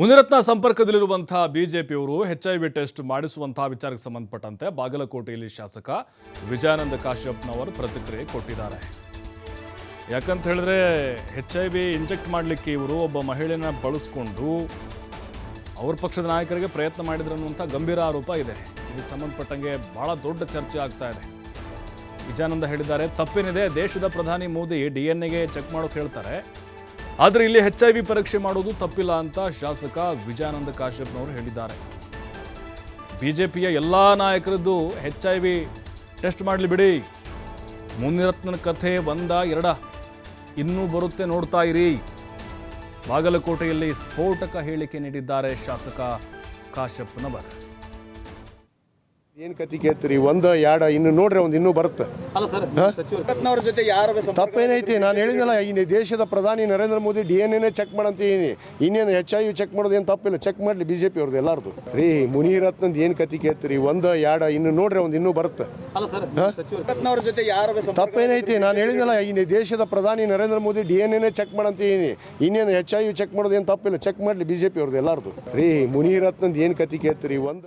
ಮುನಿರತ್ನ ಸಂಪರ್ಕದಲ್ಲಿರುವಂತಹ ಬಿಜೆಪಿಯವರು H I V test ಮಾಡಿಸುವಂತಹ ವಿಚಾರಕ್ಕೆ ಸಂಬಂಧಪಟ್ಟಂತೆ ಬಾಗಲಕೋಟೆಯಲ್ಲಿ ಶಾಸಕ ವಿಜಯಾನಂದ ಕಾಶ್ಯಪ್ನವರು ಪ್ರತಿಕ್ರಿಯೆ ಕೊಟ್ಟಿದ್ದಾರೆ. ಯಾಕಂತ ಹೇಳಿದ್ರೆ ಎಚ್ ಐ ವಿ ಇಂಜೆಕ್ಟ್ ಮಾಡಲಿಕ್ಕೆ ಇವರು ಒಬ್ಬ ಮಹಿಳೆಯನ್ನ ಬಳಸ್ಕೊಂಡು ಅವ್ರ ಪಕ್ಷದ ನಾಯಕರಿಗೆ ಪ್ರಯತ್ನ ಮಾಡಿದ್ರು ಅನ್ನುವಂಥ ಗಂಭೀರ ಆರೋಪ ಇದೆ. ಇದಕ್ಕೆ ಸಂಬಂಧಪಟ್ಟಂಗೆ ಬಹಳ ದೊಡ್ಡ ಚರ್ಚೆ ಆಗ್ತಾ ಇದೆ. ವಿಜಯಾನಂದ ಹೇಳಿದ್ದಾರೆ, ತಪ್ಪೇನಿದೆ, ದೇಶದ ಪ್ರಧಾನಿ ಮೋದಿ ಡಿ ಎನ್ ಎಗೆ ಚೆಕ್ ಮಾಡೋಕೆ ಹೇಳ್ತಾರೆ. ಆದರೆ ಇಲ್ಲಿ ಎಚ್ ಐ ವಿ ಪರೀಕ್ಷೆ ಮಾಡೋದು ತಪ್ಪಿಲ್ಲ ಅಂತ ಶಾಸಕ ವಿಜಯಾನಂದ ಕಾಶ್ಯಪ್ನವರು ಹೇಳಿದ್ದಾರೆ. ಬಿಜೆಪಿಯ ಎಲ್ಲ ನಾಯಕರದ್ದು ಎಚ್ ಐ ವಿ ಟೆಸ್ಟ್ ಮಾಡಲಿ ಬಿಡಿ. ಮುನಿರತ್ನ ಕಥೆ ಒಂದ ಎರಡ. ಇನ್ನೂ ಬರುತ್ತೆ ನೋಡ್ತಾ ಇರಿ. ಬಾಗಲಕೋಟೆಯಲ್ಲಿ ಸ್ಫೋಟಕ ಹೇಳಿಕೆ ನೀಡಿದ್ದಾರೆ ಶಾಸಕ ಕಾಶ್ಯಪ್ನವರ್. ಏನ್ ಕತಿ ಕೇಳ್ತೀರಿ? ಒಂದು ಎರಡ ಇನ್ನು ನೋಡ್ರಿ ಒಂದ್ ಇನ್ನೂ ಬರುತ್ತೆ. ಸಚಿವರು ಜೊತೆ ಯಾರ ಸಂಪರ್ಕ ತಪ್ಪೇನೈತಿ ನಾನು ಹೇಳಿದ್ನಲ್ಲ ಈ ದೇಶದ ಪ್ರಧಾನಿ ನರೇಂದ್ರ ಮೋದಿ ಡಿ ಎನ್ ಎನೇ ಚೆಕ್ ಮಾಡಂತೀನಿ ಇನ್ನೇನು ಎಚ್ ಐ ಯು ಚೆಕ್ ಮಾಡೋದು ಏನು ತಪ್ಪಿಲ್ಲ ಚೆಕ್ ಮಾಡ್ಲಿ ಬಿಜೆಪಿ ಜೆ ಪಿ ಅವ್ರದ್ದು ಎಲ್ಲಾರ್ದು. ರೀ ಮುನಿರತ್ನಂದು ಏನು ಕತಿ ಕೇಳ್ತೀರಿ? ಒಂದ ಎರಡ ಇನ್ನು ನೋಡ್ರಿ ಒಂದ್ ಇನ್ನೂ ಬರುತ್ತೆ. ಜೊತೆ ಯಾರ ಸಂಪರ್ಕ ತಪ್ಪೇನೈತಿ ನಾನು ಹೇಳಿದ್ನಲ್ಲ ಈ ದೇಶದ ಪ್ರಧಾನಿ ನರೇಂದ್ರ ಮೋದಿ ಡಿ ಎನ್ ಎನೇ ಚೆಕ್ ಮಾಡಂತೀನಿ ಇನ್ನೇನು ಎಚ್ ಐ ಯು ಚೆಕ್ ಮಾಡೋದು ಏನು ತಪ್ಪಿಲ್ಲ ಚೆಕ್ ಮಾಡ್ಲಿ ಬಿಜೆಪಿ ಜೆ ಪಿ ಅವ್ರದ್ದು ಎಲ್ಲಾರ್ದು. ರೀ ಮುನಿರತ್ನಂದು ಏನು ಕತಿ ಕೇಳ್ತೀರಿ? ಒಂದು